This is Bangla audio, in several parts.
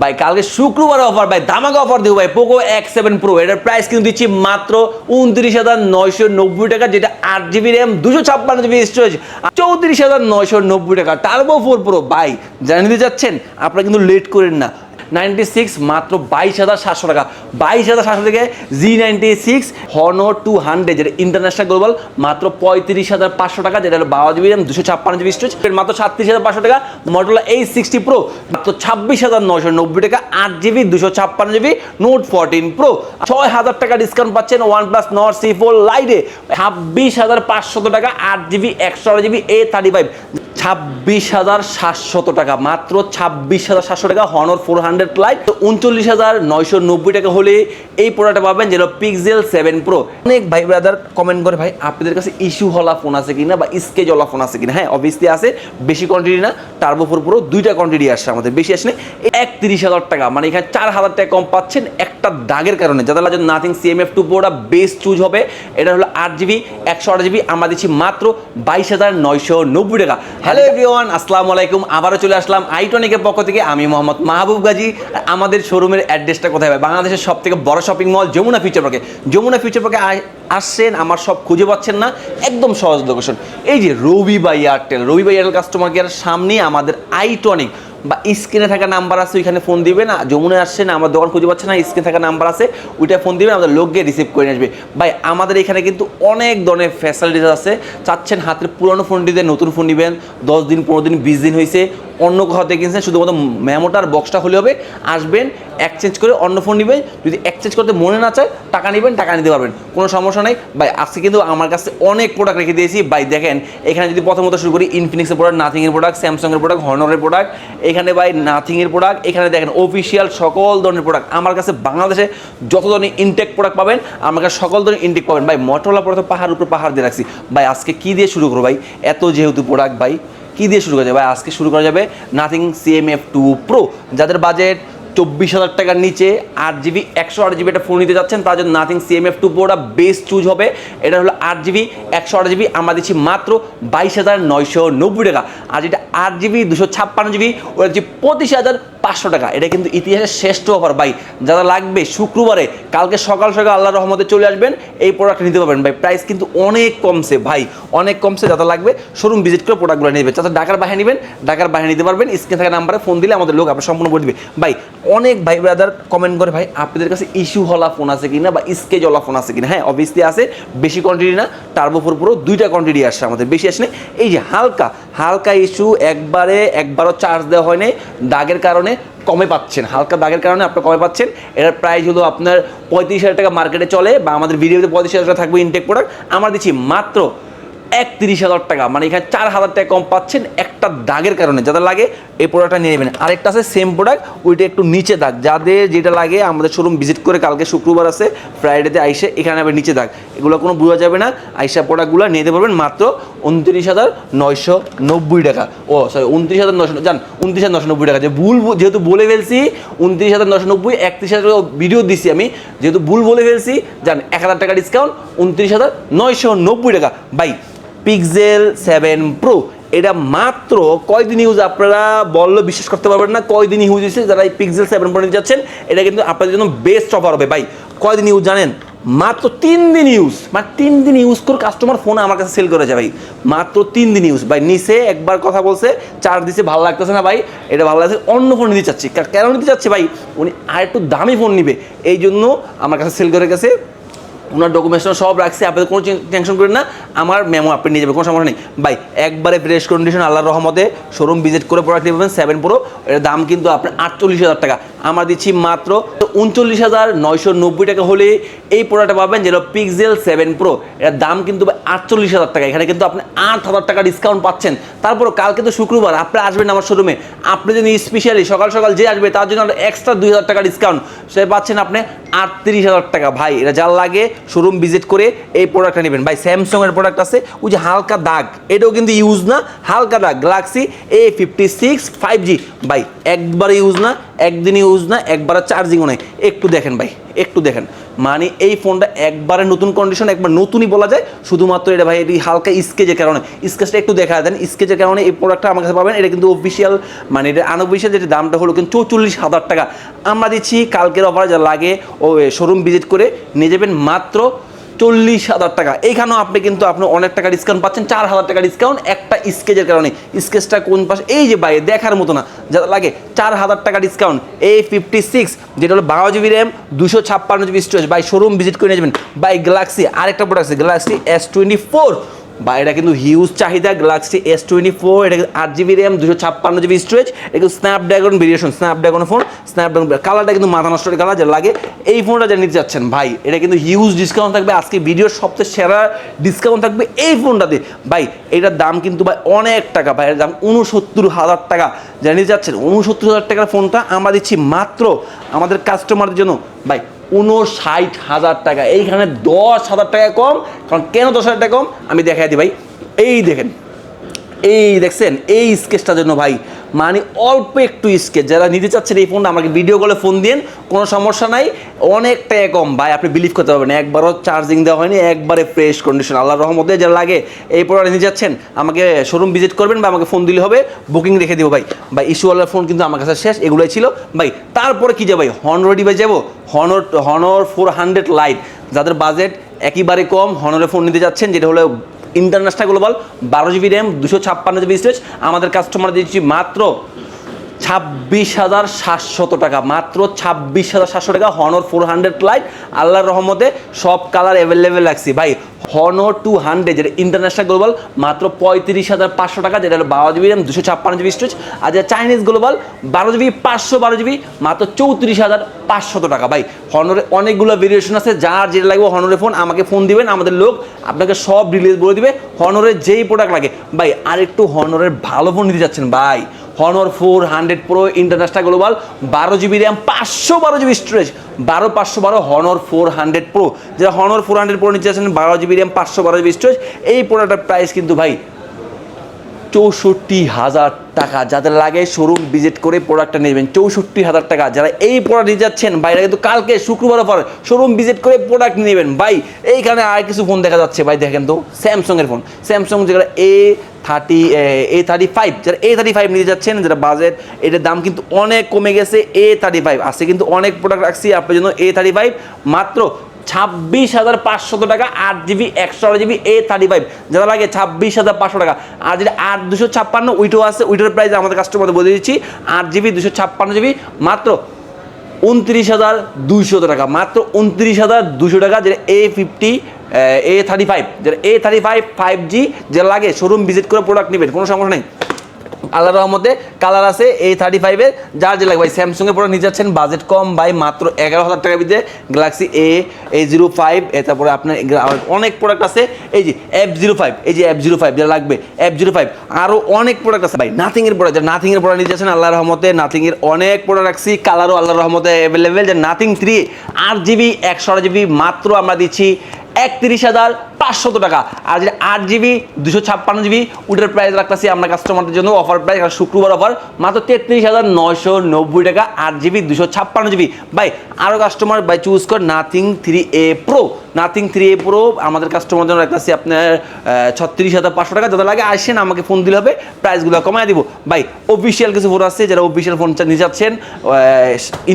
ভাই, কালকে শুক্রবার অফার ভাই, ধামাকা অফার দেবো ভাই পোকো এক্স সেভেন প্রো এটার প্রাইস কিন্তু দিচ্ছি মাত্র উনত্রিশ হাজার নয়শো নব্বই টাকা, যেটা আট জিবি র্যাম দুশো ছাপ্পান্ন জিবি স্টোরেজ চৌত্রিশ হাজার নয়শো নব্বই টাকা। টার্বো ফোর প্রো ভাই জানিয়ে দিতে চাচ্ছেন আপনারা কিন্তু লেট করেন না। নাইনটি সিক্স মাত্র বাইশ হাজার সাতশো টাকা। বাইশ হাজার সাতশো থেকে জি নাইনটি সিক্স হর্নো টু হান্ড্রেড যেটা ইন্টারন্যাশনাল গ্লোবাল মাত্র পঁয়ত্রিশ হাজার পাঁচশো টাকা, যেটা হলো বারো জিবি দুশো ছাপ্পান্ন জিবি স্টোরেজ মাত্র সাতত্রিশ হাজার পাঁচশো টাকা মডেল এই সিক্সটি প্রো মাত্র ছাব্বিশ হাজার নশো নব্বই টাকা, আট জিবি, দুশো ছাপ্পান্ন জিবি নোট ফোরটিন প্রো ছয় হাজার টাকা ডিসকাউন্ট পাচ্ছেন One Plus Nord CE four লাইটে ছাব্বিশ হাজার পাঁচশত টাকা, আট জিবি, একশো জিবি এ থার্টি ফাইভ ছাব্বিশ হাজার সাতশত টাকা, মাত্র ছাব্বিশ হাজার সাতশো টাকা হনর ফোর হান্ড্রেড লাইট তো উনচল্লিশ হাজার নয়শো নব্বই টাকা হলে এই প্রোডাক্টটা পাবেন যেটা পিক্সেল সেভেন প্রো অনেক ভাই ব্রাদার কমেন্ট করে, ভাই, আপনাদের কাছে ইস্যু হলা ফোন আছে কিনা বা স্কেচ হলা ফোন আছে কিনা? হ্যাঁ অবভিয়াসলি আছে, বেশি কোয়ান্টিটি না টার্বো ফোর প্রো দুইটা কোয়ান্টিটি আসছে আমাদের, বেশি আসলে একত্রিশ হাজার টাকা মানে এখানে চার হাজার টাকা কম পাচ্ছেন একটা দাগের কারণে। যাদের লাগে নাথিং সিএমএফ টু প্রোটা বেস্ট চুজ হবে, এটা হলো আট জিবি একশো আট জিবি আমরা দিচ্ছি মাত্র বাইশ হাজার নয়শো নব্বই টাকা। হ্যালো এভরিওয়ান, আসসালামু আলাইকুম, আবারও চলে আসলাম আইটনিকের পক্ষ থেকে, আমি মোহাম্মদ মাহবুব গাজী। আর আমাদের শোরুমের অ্যাড্রেসটা কোথায় হবে বাংলাদেশের সব থেকে বড় শপিং মল যমুনা ফিউচার পার্কে যমুনা ফিউচার পার্কে আসছেন, আমার সব খুঁজে পাচ্ছেন না। একদম সহজ লোকেশন এই যে Robi by Airtel, Robi by Airtel customer care সামনেই আমাদের আইটনিক বা স্ক্রিনে থাকা নাম্বার আছে, ওইখানে ফোন দিবেন। আর যমুনায় আসছেন, আমার দোকান খুঁজে পাচ্ছে না স্ক্রিনে থাকা নাম্বার আছে, ওইটা ফোন দিবেন, আমাদের লোক গিয়ে রিসিভ করে আসবে। ভাই, আমাদের এখানে কিন্তু অনেক ধরনের ফ্যাসিলিটিস আছে। চাচ্ছেন হাতের পুরনো ফোন দিতে, নতুন ফোন নেবেন, দশ দিন, পনেরো দিন, বিশ দিন হয়েছে অন্য কোথাও থেকে কিনছেন, শুধুমাত্র মেমোটার বক্সটা হলে হবে, আসবেন এক্সচেঞ্জ করে অন্য ফোন নেবেন, যদি এক্সচেঞ্জ করতে মনে না চায়, টাকা নেবেন, টাকা নিতে পারবেন, কোনো সমস্যা নেই। ভাই, আজকে কিন্তু আমার কাছে অনেক প্রোডাক্ট রেখে দিয়েছি। ভাই, দেখেন, এখানে যদি প্রথমত শুরু করি ইনফিনিক্সের প্রোডাক্ট নাথিংয়ের প্রোডাক্ট স্যামসাংয়ের প্রোডাক্ট হর্নরের প্রোডাক্ট এখানে ভাই নাথিংয়ের প্রোডাক্ট এখানে দেখেন অফিসিয়াল সকল ধরনের প্রোডাক্ট আমার কাছে বাংলাদেশে যত ধরনের ইনটেক প্রোডাক্ট পাবেন, আমার কাছে সকল ধরনের ইনটেক পাবেন। ভাই মটোলা প্রথম পাহাড় উপরে পাহাড় দিয়ে রাখছি। ভাই, আজকে কী দিয়ে শুরু করো ভাই? এত যেহেতু প্রোডাক্ট ভাই কী দিয়ে শুরু করা যাবে আজকে শুরু করা যাবে নাথিং সিএমএফ টু প্রো যাদের বাজেট চব্বিশ হাজার টাকার নিচে, আট জিবি একশো আট জিবি একটা ফোন নিতে যাচ্ছেন, তার জন্য নাথিং সিএমএফ টু প্রোটা বেস্ট চুজ হবে। এটা হলো আট জিবি একশো আট জিবি আমরা দিচ্ছি মাত্র বাইশ হাজার নয়শো নব্বই টাকা। আর যেটা আট জিবি দুশো ছাপ্পান্ন জিবি ওটা দিচ্ছি পঁচিশ হাজার পাঁচশো টাকা। এটা কিন্তু ইতিহাসের শ্রেষ্ঠ অফার। ভাই, যারা লাগবে শুক্রবারে, কালকে সকাল সকাল আল্লাহ রহমতে চলে আসবেন, এই প্রোডাক্ট নিতে পারবেন। ভাই প্রাইস কিন্তু অনেক কমছে, ভাই, অনেক কমছে যারা লাগবে। শোরুম ভিজিট করে প্রোডাক্টগুলো নেবে যাতে ঢাকার বাইরে নেবেন, ঢাকার বাইরে নিতে পারবেন স্ক্রিনে থাকা নাম্বারে ফোন দিলে আমাদের লোক আপনার সম্পূর্ণ করে দিবে। ভাই, অনেক ভাই ব্রাদার কমেন্ট করে, ভাই, আপনাদের কাছে ইস্যু হলা ফোন আছে কিনা বা স্কেচ হলা ফোন আছে কিনা? হ্যাঁ অবভিয়াসলি আছে, বেশি কোয়ান্টিটি না টার্বো ফোর পুরো দুইটা কোয়ান্টিটি আসছে আমাদের, বেশি আসলে এই যে হালকা হালকা ইস্যু একবারে, একবারও চার্জ দেওয়া হয়নি দাগের কারণে কমে পাচ্ছেন, হালকা দাগের কারণে আপনি কমে পাচ্ছেন। এটার প্রাইস হলো আপনার পঁয়ত্রিশ হাজার টাকা মার্কেটে চলে বা আমাদের ভিডিওতে পঁয়ত্রিশ হাজার টাকা থাকবে ইনটেক প্রোডাক্ট আমরা দিচ্ছি মাত্র একত্রিশ হাজার টাকা মানে এখানে চার হাজার টাকা কম পাচ্ছেন একটা দাগের কারণে, যাদের লাগে এই প্রোডাক্টটা নিয়ে নেবেন। আরেকটা আছে সেম প্রোডাক্ট ওইটা একটু নিচে দাগ। যাদের যেটা লাগে আমাদের শোরুম ভিজিট করে কালকে শুক্রবার আছে ফ্রাইডেতে আইসে এখানে আবার নিচে দাগ। এগুলো কোনো বোঝা যাবে না। আইসা প্রোডাক্টগুলো নিয়ে যেতে পারবেন মাত্র উনত্রিশ হাজার নয়শো নব্বই টাকা। ও সরি উনত্রিশ হাজার নশো জান, উনত্রিশ হাজার নশো নব্বই টাকা। যে ভুল যেহেতু বলে ফেলছি, উনত্রিশ হাজার নশো নব্বই, একত্রিশ হাজার ভিডিও দিছি আমি। যেহেতু ভুল বলে ফেলছি, জান, এক হাজার টাকা ডিসকাউন্ট উনত্রিশ হাজার নয়শো নব্বই টাকা। বাই পিক্সেল সেভেন প্রো এটা মাত্র কয়দিন ইউজ আপনারা বললে বিশ্বাস করতে পারবেন না। কয়দিন ইউজ হয়েছে যারা এই পিক্সেল সেভেন প্রো নিতে যাচ্ছেন, এটা কিন্তু আপনাদের জন্য বেস্ট অফার হবে। ভাই, কয়দিন ইউজ জানেন? মাত্র তিন দিন ইউজ মানে তিন দিন ইউজ করে কাস্টমার ফোন আমার কাছে সেল করেছে ভাই। মাত্র তিন দিন ইউজ ভাই, নিচে একবার কথা বলছে, চার দিছে, ভালো লাগতেছে না ভাই, এটা ভালো লাগছে, অন্য ফোন নিতে চাচ্ছি। কেন নিতে চাচ্ছে ভাই? উনি আর একটু দামি ফোন নিবে। এই জন্য আমার কাছে সেল করে গেছে। ওনার ডকুমেন্টস সব রাখছি আপনাদের কোনো টেনশন করেন না। আমার মেমো আপনি নিয়ে যাবেন, কোনো সমস্যা নেই। ভাই, একবারে ফ্রেশ কন্ডিশন আল্লাহর রহমতে শোরুম ভিজিট করে প্রোডাক্ট নিয়ে পাবেন সেভেন প্রো এর দাম কিন্তু আপনার আটচল্লিশ হাজার টাকা। আমরা দিচ্ছি মাত্র উনচল্লিশ হাজার নয়শো নব্বই টাকা হলে এই প্রোডাক্টটা পাবেন, যেটা পিক্সেল সেভেন প্রো এর দাম কিন্তু আটচল্লিশ হাজার টাকা। এখানে কিন্তু আপনি আট হাজার টাকা ডিসকাউন্ট পাচ্ছেন। তারপর কালকে তো শুক্রবার, আপনি আসবেন আমার শোরুমে আপনি যদি স্পেশালি সকাল সকাল যে আসবে, তার জন্য এক্সট্রা দুই হাজার টাকা ডিসকাউন্ট সে পাচ্ছেন আপনি আটত্রিশ হাজার টাকা। ভাই, এটা যার লাগে শোরুম ভিজিট করে এই প্রোডাক্টটা নেবেন। ভাই স্যামসং এর প্রোডাক্ট আছে, ওই যে হালকা দাগ। এটাও কিন্তু ইউজ না, হালকা দাগ। Galaxy A fifty six five G ভাই একবার ইউজ না একদিন ইউজ না একবার চার্জিংও নেই। একটু দেখেন ভাই, একটু দেখেন। মানে এই ফোনটা একবারে নতুন কন্ডিশন একবার নতুনই বলা যায়, শুধুমাত্র এটা ভাই এটি হালকা স্কেচের কারণে। স্কেচটা একটু দেখা দেন স্কেচের কারণে এই প্রোডাক্টটা আমার কাছে পাবেন। এটা কিন্তু অফিসিয়াল মানে এটা আনঅফিসিয়াল যেটা দামটা হলো কিন্তু চৌচল্লিশ হাজার টাকা। আমরা দিচ্ছি, কালকের অফার যা লাগে, ও শোরুম ভিজিট করে নিয়ে যাবেন মাত্র চল্লিশ হাজার টাকা। এইখানেও আপনি কিন্তু আপনি অনেক টাকা ডিসকাউন্ট পাচ্ছেন, চার হাজার টাকা ডিসকাউন্ট একটা স্কেচের কারণে। স্কেচটা কোন পাশে? এই যে বাইরে, দেখার মতো না। যারা লাগে, চার হাজার টাকা ডিসকাউন্ট এ ফিফটি সিক্স যেটা হলো বারো জিবি র্যাম দুশো ছাপ্পান্ন জিবি স্টোরেজ বাই শোরুম ভিজিট করে নিয়ে যাবেন। বাই গ্যালাক্সি আরেকটা প্রোডাক্ট আছে গ্যালাক্সি এস টোয়েন্টি ফোর বা এটা কিন্তু হিউজ চাহিদা গ্যালাক্সি এস টোয়েন্টি ফোর এটা কিন্তু আট জিবি র্যাম দুশো ছাপ্পান্ন জিবি স্টোরেজ এটা কিন্তু Snapdragon variation Snapdragon phone Snapdragon কালারটা কিন্তু মাথা নষ্ট কালার যা লাগে, এই ফোনটা যা নিতে যাচ্ছেন ভাই, এটা কিন্তু হিউজ ডিসকাউন্ট থাকবে। আজকে ভিডিওর সবচেয়ে সেরা ডিসকাউন্ট থাকবে এই ফোনটাতে ভাই, এটার দাম কিন্তু ভাই অনেক টাকা, ভাই এর দাম উনসত্তর হাজার টাকা। যা নিতে যাচ্ছেন উনসত্তর হাজার টাকার ফোনটা আমরা দিচ্ছি মাত্র আমাদের কাস্টমারদের জন্য। ভাই উনষাট হাজার টাকা। এইখানে দশ হাজার টাকা কম, কারণ কেন দশ হাজার টাকা কম? আমি দেখাই দিই ভাই। এই দেখেন, এই দেখছেন, এই স্কেচটার জন্য ভাই মানে অল্প একটু স্কেচ। যারা নিতে চাচ্ছেন এই ফোনটা, আমাকে ভিডিও কলে ফোন দিন কোনো সমস্যা নাই। অনেক টাকা কম, ভাই, আপনি বিলিভ করতে পারবেন একবারও চার্জিং দেওয়া হয়নি, একবারে ফ্রেশ কন্ডিশন আল্লাহর রহমতে যারা লাগে এই প্রোডাক্ট নিতে যাচ্ছেন আমাকে শোরুম ভিজিট করবেন বা আমাকে ফোন দিলে হবে বুকিং রেখে দেবো, ভাই। ভাই ইস্যুওয়ালার ফোন কিন্তু আমার কাছে শেষ, এগুলোই ছিল। ভাই, তারপরে কি যাবে হনর ডিভাইস যাব? Honor Honor four hundred lite যাদের বাজেট একেবারে কম হনরের ফোন নিতে যাচ্ছেন যেটা হলো ইন্টারন্যাশনাল গ্লোবাল বারো জিবি র্যাম দুশো ছাপ্পান্ন জিবি স্টোরেজ আমাদের কাস্টমার দিচ্ছি মাত্র ছাব্বিশ হাজার সাতশত টাকা, মাত্র ছাব্বিশ হাজার সাতশো টাকা হনর ফোর হান্ড্রেড লাইট আল্লাহর রহমতে সব কালার অ্যাভেলেবেল রাখছি। ভাই হনর টু হান্ড্রেড, যেটা ইন্টারন্যাশনাল গ্লোবাল মাত্র পঁয়ত্রিশ হাজার পাঁচশো টাকা, যেটা হলো বারো জিবি দুশো ছাপ্পান্ন জিবি স্টোরেজ আর যেটা চাইনিজ গ্লোবাল বারো জিবি, পাঁচশো বারো জিবি, মাত্র চৌত্রিশ হাজার পাঁচশত টাকা। ভাই হনরে অনেকগুলো ভেরিয়েশন আছে, যার যেটা লাগবে হনরের ফোন, আমাকে ফোন দিবেন, আমাদের লোক আপনাকে সব ডিটেলস বলে দিবে হনরের যেই প্রোডাক্ট লাগে। ভাই আর একটু হনরের ভালো ফোন নিতে যাচ্ছেন ভাই। Honor four hundred pro international global বারো জিবি র্যাম পাঁচশো বারো জিবি স্টোরেজ বারো, পাঁচশো বারো হনর ফোর হান্ড্রেড প্রো যারা হনর ফোর হান্ড্রেড প্রো নিচ্ছে আছেন বারো জিবি র্যাম পাঁচশো বারো জিবি স্টোরেজ এই প্রোডাক্টের প্রাইস কিন্তু ভাই চৌষট্টি হাজার টাকা। যাদের লাগে শোরুম ভিজিট করে প্রোডাক্টটা নেবেন, চৌষট্টি হাজার টাকা। যারা এই প্রোডাক্ট নিয়ে যাচ্ছেন বাইরে কিন্তু কালকে শুক্রবার পর শোরুম ভিজিট করে প্রোডাক্ট নেবেন। ভাই, এইখানে আর কিছু ফোন দেখা যাচ্ছে। ভাই, দেখেন তো স্যামসংয়ের ফোন স্যামসং যেটা A thirty A thirty five যারা এ থার্টি ফাইভ নিয়ে যাচ্ছেন যেটা বাজেট এটার দাম কিন্তু অনেক কমে গেছে এ থার্টি ফাইভ আজকে কিন্তু অনেক প্রোডাক্ট রাখছি আপনার জন্য এ থার্টি ফাইভ মাত্র ছাব্বিশ হাজার পাঁচশত টাকা, আট জিবি, একশো জিবি, এ থার্টি ফাইভ। যারা লাগে ছাব্বিশ হাজার পাঁচশো টাকা। আর যেটা আট দুশো ছাপ্পান্ন উইটো আছে উইটোর প্রাইস আমাদের কাস্টমারদের বলে দিচ্ছি, আট জিবি, দুশো ছাপ্পান্ন জিবি, মাত্র উনত্রিশ হাজার দুইশো টাকা, মাত্র উনত্রিশ হাজার দুশো টাকা, যেটা A fifty A thirty five যেটা A thirty five five G যেটা লাগে শোরুম ভিজিট করে প্রোডাক্ট নেবেন, কোনো সমস্যা নেই। আল্লাহ রহমতে কালার আছে, এই থার্টি ফাইভের যার যে লাগবে। ভাই স্যামসংয়ের প্রোডাক্ট নিয়ে যাচ্ছেন বাজেট কম, ভাই, মাত্র এগারো হাজার টাকার ভিতরে Galaxy A A zero five তারপরে আপনার অনেক প্রোডাক্ট আছে। এই যে এফ জিরো ফাইভ এই যে এফ জিরো ফাইভ যেটা লাগবে এফ জিরো ফাইভ আরও অনেক প্রোডাক্ট আছে। ভাই নাথিংয়ের প্রোডাক্ট যারা নাথিংয়ের প্রোডাক্ট নিয়ে যাচ্ছেন আল্লাহ রহমতে নাথিংয়ের অনেক প্রোডাক্ট রাখছি। কালারও আল্লাহ রহমতে অ্যাভেলেবেল যে নাথিং থ্রি আট জিবি একশো আট জিবি মাত্র আমরা দিচ্ছি একত্রিশ হাজার পাঁচশত টাকা। আর যেটা আট জিবি দুশো ছাপ্পান্ন জিবি ওটার প্রাইস রাখতেছি আপনার কাস্টমারদের জন্য অফার প্রাইস শুক্রবার অফার মাত্র তেত্রিশ হাজার নয়শো নব্বই টাকা, আট জিবি দুশো ছাপ্পান্ন জিবি ভাই আরও কাস্টমার বাই চুজ কর Nothing three A Pro Nothing three A Pro আমাদের কাস্টমার জন্য রাখতেছি আপনার ছত্রিশ হাজার পাঁচশো টাকা। যাদের লাগে আসেন, আমাকে ফোন দিলে হবে প্রাইসগুলো কমায় দিব। ভাই অফিসিয়াল কিছু ফোন আছে, যারা অফিসিয়াল ফোন নিয়ে যাচ্ছেন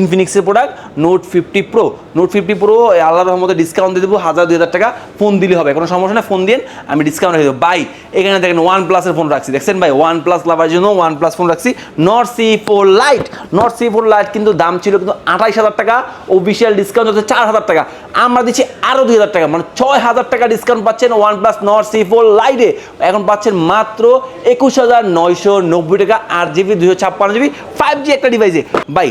ইনফিনিক্সের product Note fifty Pro Note fifty Pro আল্লাহ রহমতে ডিসকাউন্ট দিয়ে দেবো, হাজার দুই হাজার টাকা ফোন দিলে হবে। কোনো সমস্যা না ফোন দিন আমি ডিসকাউন্ট রেখে দেবো। বাই এখানে দেখেন ওয়ান প্লাসের ফোন রাখছি। দেখছেন ভাই ওয়ান প্লাস লাভার জন্য ওয়ান প্লাস ফোন রাখছি। Nord CE four lite Nord CE four lite কিন্তু দাম ছিল কিন্তু আঠাইশ হাজার টাকা। অফিসিয়াল ডিসকাউন্ট হচ্ছে চার হাজার টাকা। আমরা দিচ্ছি আরও দুই হাজার টাকা মানে ছয় হাজার টাকা ডিসকাউন্ট পাচ্ছেন One Plus Nord CE four লাইটে এখন পাচ্ছেন মাত্র একুশ হাজার নয়শো নব্বই টাকা, আট জিবি দুশো ছাপ্পান্ন জিবি ফাইভ জি একটা ডিভাইসে বাই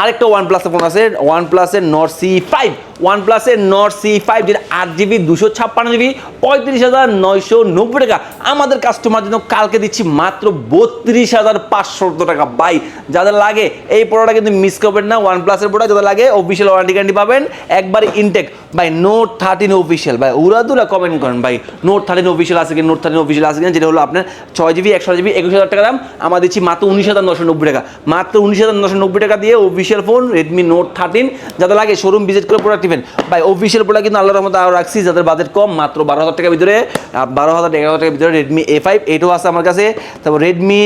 আরেকটা ওয়ান প্লাসের ফোন আছে ওয়ান প্লাসের নট সি ফাইভ ওয়ান প্লাসের নট সি ফাইভ যেটা আট জিবি দুশো ছাপ্পান্ন জিবি পঁয়ত্রিশ হাজার নয়শো নব্বই টাকা। আমাদের কাস্টমার জন্য কালকে দিচ্ছি মাত্র বত্রিশ হাজার পাঁচশো টাকা। বাই যাদের লাগে, এই প্রোডাক্ট কিন্তু মিস করবেন না। ওয়ান প্লাসের প্রোডাক্ট যাদের লাগে অফিসিয়াল ওয়ারেন্টি গ্যারান্টি পাবেন। একবার ইনটেক ভাই নোট থার্টিন অফিসিয়াল ভাই, উড়াদুরা কমেন্ট করেন, ভাই। নোট থার্টিন অফিসিয়াল আছে কি? নোট থার্টিন অফিসিয়াল আছে কিনা? যেটা হলো আপনার ছয় জিবি একশো জিবি একুশ হাজার টাকা দাম। আমরা দিচ্ছি মাত্র উনিশ হাজার নশো নব্বই টাকা। মাত্র উনিশ হাজার নশো নব্বই টাকা দিয়ে official phone Redmi Note thirteen যাদের লাগে শোরুম ভিজিট করে প্রোডাক্ট নেবেন ভাই অফিসিয়াল প্রোডাক্ট কিন্তু আল্লাহর রহমতে আরও রাখছি, যাদের বাজেট কম, মাত্র বারো হাজার টাকার ভিতরে বারো হাজার, এগারো টাকার ভিতরে রেডমি এ ফাইভ এটাও আছে আমার কাছে। তারপর রেডমি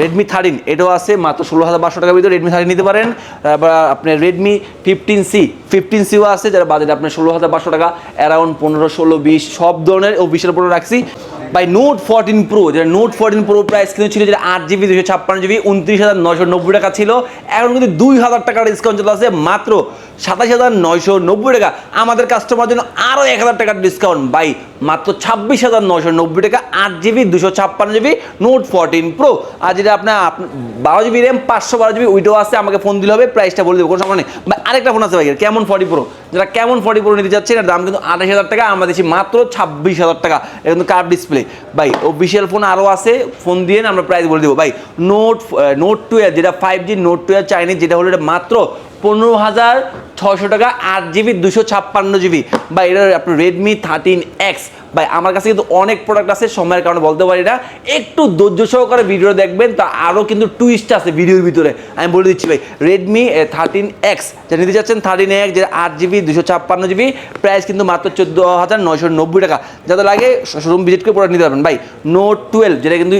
রেডমি থার্টিন এটাও আছে, মাত্র ষোলো হাজার পাঁচশো টাকার ভিতরে রেডমি থার্টিন নিতে পারেন। তারপর আপনার রেডমি ফিফটিন সি ফিফটিন সিও আছে, যারা বাজেট আপনার ষোলো হাজার পাঁচশো টাকা অ্যারাউন্ড পনেরো, ষোলো, বিশ, সব ধরনের অফিসিয়াল প্রোডাক্ট রাখছি। বাই নোট ফোরটিন প্রো যেটা নোট ফোরটিন প্রো প্রাইস কিন্তু ছিল যেটা আট জিবি দুশো ছাপ্পান্ন জিবি উনত্রিশ হাজার নয়শো নব্বই টাকা ছিল। এখন কিন্তু দুই হাজার টাকার ডিসকাউন্ট চলে আছে মাত্র সাতাশ হাজার নয়শো নব্বই টাকা। আমাদের কাস্টমার জন্য আরও এক হাজার টাকার ডিসকাউন্ট বাই মাত্র ছাব্বিশ হাজার নয়শো নব্বই টাকা, আট জিবি দুশো ছাপ্পান্ন জিবি নোট ফোরটিন প্রো আর যেটা আপনার আপ- বারো জিবি র্যাম পাঁচশো বারো জিবি ওইটাও আছে, আমাকে ফোন দিলে হবে প্রাইসটা বলে দেবো, কোনো সময় নেই। আরেকটা ফোন আছে ভাই, কেমন ফর্টি প্রো যেটা কেমন ফর্টি প্রো নিতে যাচ্ছে এটার দাম কিন্তু আঠাশ হাজার টাকা, আমরা দিচ্ছি মাত্র ছাব্বিশ হাজার টাকা। এটা কিন্তু কার্ভ ডিসপ্লে ভাই অফিসিয়াল ফোন আরও আছে ফোন দিয়ে আমরা প্রাইস বলে দেবো। ভাই নোট নোট টুয়েলভ যেটা five G Note twelve Chinese যেটা হলো এটা মাত্র পনেরো হাজার ছশো টাকা, আট জিবি দুশো ছাপ্পান্ন জিবি। বা এটা আপনার রেডমি থার্টিন এক্স ভাই, আমার কাছে কিন্তু অনেক প্রোডাক্ট আছে, সময়ের কারণে বলতে পারি না। একটু ধৈর্য সহকারে ভিডিও দেখবেন, তা আরও কিন্তু টুইস্ট আছে ভিডিওর ভিতরে। আমি বলে দিচ্ছি, ভাই রেডমি থার্টিন এক্স যা নিতে চাচ্ছেন থার্টিন এক্স যে আট জিবি দুশো ছাপ্পান্ন জিবি প্রাইস কিন্তু মাত্র চোদ্দ হাজার নয়শো নব্বই টাকা। যাতে লাগে শোরুম ভিজিট করে প্রোডাক্ট নিতে পারবেন। ভাই নোট টুয়েলভ যেটা কিন্তু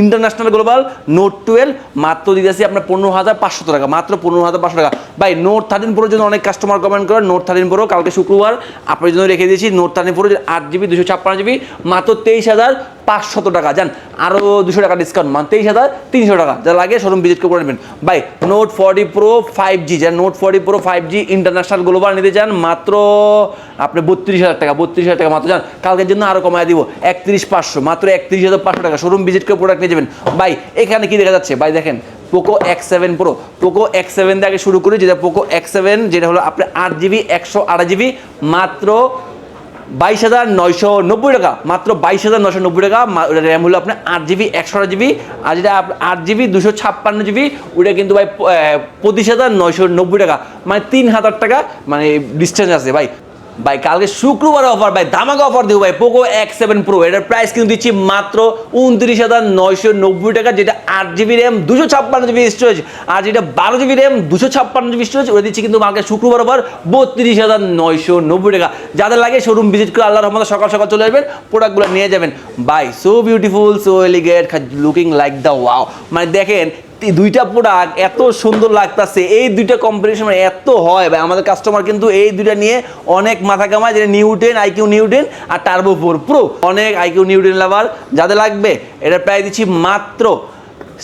ইন্টারন্যাশনাল গ্লোবাল নোট টুয়েলভ মাত্র দিতেছি আপনার পনেরো হাজার পাঁচশো টাকা, মাত্র পনেরো হাজার পাঁচশো টাকা। ভাই নোট থার্টিন প্রোর জন্য অনেক কাস্টমার কমেন্ট করে নোট থার্টিন প্রো কালকে শুক্রবার আপনার জন্য রেখে দিয়েছি নোট থার্টিন প্রো আট জিবি দুশো ছাপ্পান্ন জিবি মাত্র তেইশ হাজার পাঁচশত টাকা যান আরও দুশো টাকা ডিসকাউন্ট মানে তেইশ হাজার তিনশো টাকা। যা লাগে শোরুম ভিজিট করে নেবেন। ভাই Note forty Pro five G যান Note forty Pro five G international global নিতে চান, মাত্র আপনি বত্রিশ হাজার টাকা, বত্রিশ হাজার টাকা মাত্র যান কালকের জন্য আরও কমায় দিব, একত্রিশ পাঁচশো, মাত্র একত্রিশ হাজার পাঁচশো টাকা। শোরুম ভিজিট করে প্রোডাক্ট নিয়ে যাবেন। ভাই, এখানে কি দেখা যাচ্ছে? ভাই, দেখেন Poco X seven Pro Poco X seven থেকে শুরু করি, যেটা পোকো এক্স সেভেন যেটা হলো আপনার আট জিবি একশো আড়াই জিবি মাত্র বাইশ হাজার নয়শো নব্বই টাকা। মাত্র বাইশ হাজার নয়শো নব্বই টাকা। র্যাম হলো আপনার আট জিবি, একশো আট জিবি। আর যেটা আট জিবি, দুশো ছাপ্পান্ন জিবি ওটা কিন্তু ভাই পঁচিশ হাজার নয়শো নব্বই টাকা। মানে তিন হাজার টাকা মানে ডিস্টেন্স আছে ভাই। ভাই, কালকে শুক্রবার অফার ভাই, ধামাকা অফার দিব ভাই পোকো এক্স সেভেন প্রো এটার প্রাইস কিন্তু দিচ্ছি মাত্র উনত্রিশ হাজার নয়শো নব্বই টাকা, যেটা আট জিবি র্যাম দুশো ছাপ্পান্ন জিবি স্টোরেজ আর যেটা বারো জিবি র্যাম দুশো ছাপ্পান্ন জিবি স্টোরেজ ওটা দিচ্ছি কিন্তু কালকে শুক্রবার অফার বত্রিশ হাজার নয়শো নব্বই টাকা। যাদের লাগে শোরুম ভিজিট করে আল্লাহ রহমতে সকাল সকাল চলে আসবেন প্রোডাক্টগুলো নিয়ে যাবেন। By so beautiful so elegant looking like the wow মানে দেখেন দুইটা প্রোডাক্ট এত সুন্দর লাগতেছে, এই দুইটা কম্পিটিশন এত হয় ভাই, আমাদের কাস্টমার কিন্তু এই দুইটা নিয়ে অনেক মাথা কামায়, যেটা Neo ten iQOO Neo ten আর টার্বো ফোর প্রো অনেক আইকিউ নিউটেন লাভার যাদের লাগবে এটা প্রায় দিচ্ছি মাত্র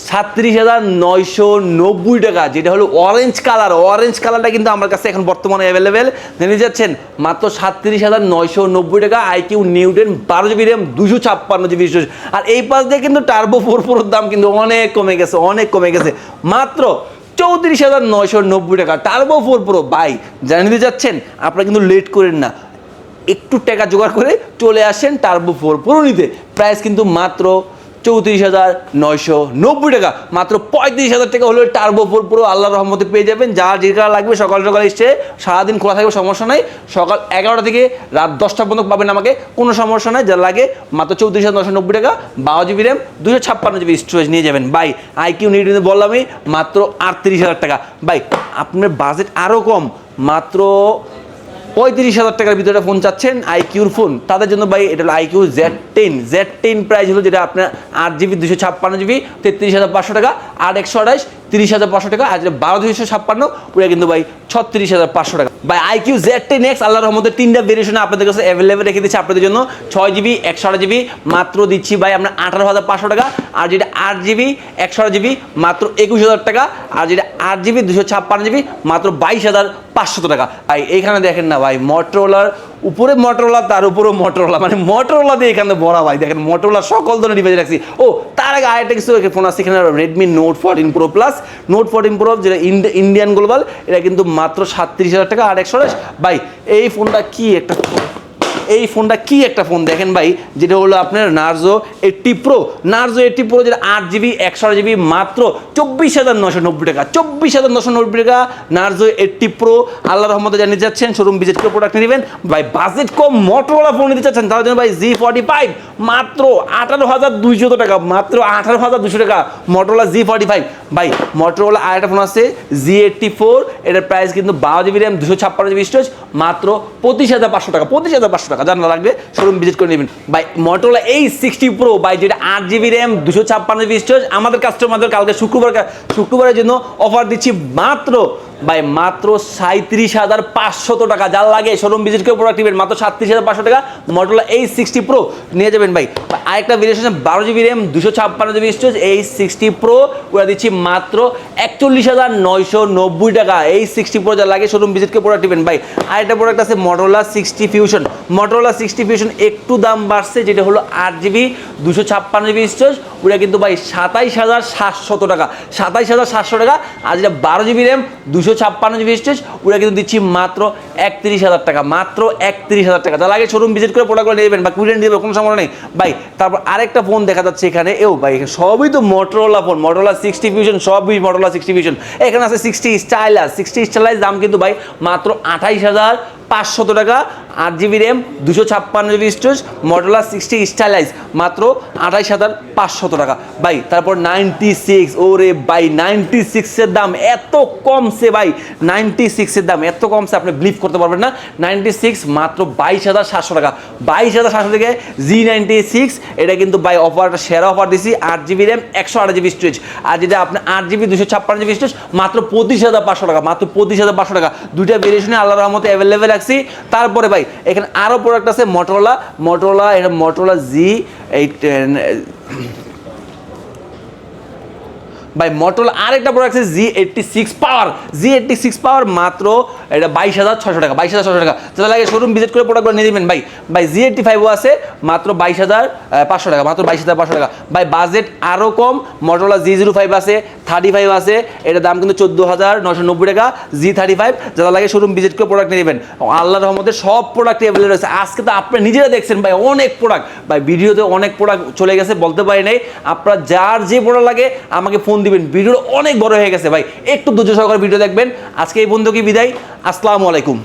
সাতত্রিশ হাজার নয়শো নব্বই টাকা, যেটা হলো অরেঞ্জ কালার অরেঞ্জ কালারটা কিন্তু আমার কাছে এখন বর্তমানে অ্যাভেলেবেল জেনে যাচ্ছেন মাত্র সাতত্রিশ হাজার নয়শো নব্বই টাকা, আইকিউ নিউটেন বারো জিবি র্যাম দুশো ছাপ্পান্ন জিবি আর এই পাশ দিয়ে কিন্তু টার্বো ফোর ফোর দাম কিন্তু অনেক কমে গেছে, অনেক কমে গেছে। মাত্র চৌত্রিশ হাজার নয়শো নব্বই টাকা টার্বো ফোর প্রো বাই জানিয়ে যাচ্ছেন আপনারা কিন্তু লেট করেন না। একটু টাকা জোগাড় করে চলে আসেন টার্বো ফোর প্রো নিতে। প্রাইস কিন্তু মাত্র চৌত্রিশ হাজার নয়শো নব্বই টাকা। মাত্র পঁয়ত্রিশ হাজার টাকা হলে টার্বো ফোর পুরো আল্লাহর রহমতে পেয়ে যাবেন। যার যেটা লাগবে, সকাল সকাল এসে সারাদিন খোলা থাকবে, সমস্যা নাই। সকাল এগারোটা থেকে রাত দশটা পর্যন্ত পাবেন আমাকে, কোনো সমস্যা নাই। যা লাগে, মাত্র চৌত্রিশ হাজার নশো নব্বই টাকা, বারো জিবি র্যাম দুশো ছাপ্পান্ন জিবি স্টোরেজ নিয়ে যাবেন। বাই আই কিউ আইকিউ নিয়ে বললামই, মাত্র আটত্রিশ হাজার টাকা। বাই আপনার বাজেট আরও কম, মাত্র পঁয়ত্রিশ হাজার টাকার ভিতরে একটা ফোন চাচ্ছেন আইকিউর ফোন তাদের জন্য ভাই এটা হলো iQOO Z ten Z ten price হলো যেটা আপনার আট জিবি দুশো ছাপ্পান্ন জিবি তেত্রিশ হাজার পাঁচশো টাকা, আর একশো আঠাশ তিরিশ হাজার পাঁচশো টাকা, আর বারো দুইশো ছাপ্পান্ন, ওটা কিন্তু ভাই ছত্রিশ হাজার পাঁচশো টাকা। ভাই আইকিউ জেড টেন এক্স আল্লাহ রহমতে তিনটা ভেরিয়েশনে আপনাদের কাছে অ্যাভেলেবেল রেখে দিচ্ছি আপনাদের জন্য। ছয় জিবি একশো আট জিবি মাত্র দিচ্ছি ভাই আপনার আঠারো হাজার পাঁচশো টাকা, আর যেটা আট জিবি একশো আট জিবি মাত্র একুশ হাজার টাকা, আর যেটা আট জিবি দুশো ছাপ্পান্ন জিবি মাত্র বাইশ হাজার পাঁচশত টাকা। ভাই এইখানে দেখেন না ভাই মটোরোলার উপরে মটোরোলা তার উপরেও মটোরোলা মানে মটোরোলা দিয়ে এখানে বড়া ভাই দেখেন মটোরোলা সকল ধরনের ডিভাইস রাখছি। ও, তার আগে আরেকটা কিছু ফোন আছে এখানে Redmi Note fourteen Pro Plus Note fourteen Pro যেটা ইন্ডিয়ান গ্লোবাল এটা কিন্তু মাত্র সাতত্রিশ হাজার টাকা, আর একশো ভাই, এই ফোনটা কি একটা এই ফোনটা কি একটা ফোন দেখেন ভাই, যেটা হলো আপনার Narzo eighty Pro Narzo eighty Pro যেটা আট জিবি একশো জিবি মাত্র চব্বিশ হাজার নশো নব্বই টাকা। চব্বিশ হাজার নশো নব্বই টাকা নার্জো এইটটি প্রো আল্লাহ রহমতে জানিয়ে যাচ্ছেন শোরুম ভিজিট করে প্রোডাক্ট নেবেন। ভাই বাজেট কম মোটরওয়ালা ফোন নিতে চাচ্ছেন জন্য ভাই জি ফর্টি ফাইভ মাত্র আঠারো হাজার দুইশো টাকা, মাত্র আঠারো হাজার দুশো টাকা মোটরওয়ালা জি ফর্টি ফাইভ ভাই মোটরওয়ালা আর একটা ফোন আছে জি এইটটি ফোর এটার প্রাইস কিন্তু বারো জিবি র্যাম দুশো ছাপ্পান্ন জিবি স্টোরেজ মাত্র পঁচিশ হাজার পাঁচশো টাকা, পঁচিশ হাজার পাঁচশো টাকা। জানা লাগবে শোরুম ভিজিট করে নেবেন। ভাই মোটরওয়ালা এই সিক্সটি প্রো বাই যেটা আট জিবি র্যাম দুশো ছাপ্পান্ন জিবি স্টোরেজ আমাদের কাস্টমারদের কালকে শুক্রবার শুক্রবারের জন্য অফার দিচ্ছি মাত্র ভাই, মাত্র সাঁত্রিশ হাজার পাঁচশত টাকা। যার লাগে শোরুম ভিজিট করে প্রোডাক্ট নেবেন, মাত্র সাতত্রিশ হাজার পাঁচশো টাকা। মডেল এই সিক্সটি প্রো নিয়ে যাবেন ভাই। আরেকটা ভেরিয়েশন বারো জিবি র্যাম দুশো ছাপ্পান্ন জিবি স্টোরেজ এই সিক্সটি প্রো ওরা দিচ্ছি মাত্র একচল্লিশ হাজার নয়শো নব্বই টাকা। এই সিক্সটি প্রো যা লাগে শোরুম ভিজিট করে প্রোডাক্ট নেবেন। ভাই, আরেকটা প্রোডাক্ট আছে Motorola sixty Fusion Motorola sixty Fusion একটু দাম বাড়ছে, যেটা হলো আট জিবি, দুশো ছাপ্পান্ন জিবি স্টোরেজ ওটা কিন্তু ভাই সাতাইশ হাজার সাতশত টাকা। সাতাইশ হাজার সাতশো টাকা, আর যেটা বারো জিবি র্যাম দুশো ছাপ্পান্ন জিবি ওটা কিন্তু দিচ্ছি মাত্র একত্রিশ হাজার টাকা, মাত্র একত্রিশ হাজার টাকা। তার আগে শোরুম ভিজিট করে প্রোডাক্টগুলো নেবেন বা কুড়িয়ে নেবেন, কোনো সমস্যা নেই। ভাই, তারপর আরেকটা ফোন দেখা যাচ্ছে এখানে। এও, ভাই সবই তো Motorola phone Motorola sixty Fusion সবই মোটরোলা সিক্সটি ফিউশন এখানে আছে সিক্সটি স্টাইলাস সিক্সটি স্টাইলাস দাম কিন্তু ভাই মাত্র আঠাইশ হাজার পাঁচশত টাকা। আট জিবি র্যাম, দুশো ছাপ্পান্ন জিবি স্টোরেজ মডেলার সিক্সটি স্টাইলাইজ মাত্র আঠাইশ হাজার পাঁচশত টাকা। ভাই, তারপর নাইনটি সিক্স ওরে ভাই নাইনটি সিক্সের দাম এত কমছে ভাই নাইনটি সিক্সের দাম এত কমছে, আপনি বিলিভ করতে পারবেন না। নাইনটি সিক্স মাত্র বাইশ হাজার সাতশো টাকা। বাইশ হাজার সাতশো থেকে জি নাইনটি সিক্স, এটা কিন্তু বাই অফারটা সেরা অফার দিছি, আট জিবি র্যাম, একশো আট জিবি স্টোরেজ আর যেটা আপনি আট জিবি, দুশো ছাপ্পান্ন জিবি স্টোরেজ মাত্র পঁচিশ হাজার পাঁচশো টাকা, মাত্র পঁচিশ হাজার পাঁচশো টাকা। দুইটা ভেরিয়েশনে আল্লাহ রহমতে অ্যাভেলেবেল রাখছি। তারপরে ভাই এখানে আরও প্রোডাক্ট আছে মটোরোলা মটোরোলা এটা মটোরোলা জি এইট ভাই আর একটা প্রোডাক্ট আছে G eighty six Power G eighty six Power মাত্র এটা বাইশ হাজার ছশো টাকা, বাইশ হাজার ছশো টাকা। যেটা লাগে শোরুম ভিজিট করে প্রোডাক্টগুলো নিয়ে নেবেন। ভাই ভাই জি এইটটি ফাইভও আছে মাত্র বাইশ হাজার পাঁচশো টাকা, মাত্র বাইশ হাজার পাঁচশো টাকা। ভাই বাজেট আরও কম মটোলা জি জিরো ফাইভ আছে থার্টি ফাইভ আছে, এটার দাম কিন্তু চোদ্দ হাজার নশো নব্বই টাকা জি থার্টি ফাইভ যেটা লাগে শোরুম ভিজিট করে প্রোডাক্ট নিয়ে নেবেন। আল্লাহ রহমতের সব প্রোডাক্ট অ্যাভেলেবল রয়েছে। আজকে তো আপনি নিজেরা দেখছেন ভাই, অনেক প্রোডাক্ট ভাই, ভিডিওতে অনেক প্রোডাক্ট চলে গেছে, বলতে পারি নাই। আপনার যার যে প্রোডাক্ট লাগে, আমাকে ফোন দিবেন। ভিডিওটা অনেক বড় হয়ে গেছে ভাই। একটু ধৈর্য সহকারে ভিডিও দেখবেন। আজকে এই বন্ধুকে বিদায়? আসসালামু আলাইকুম।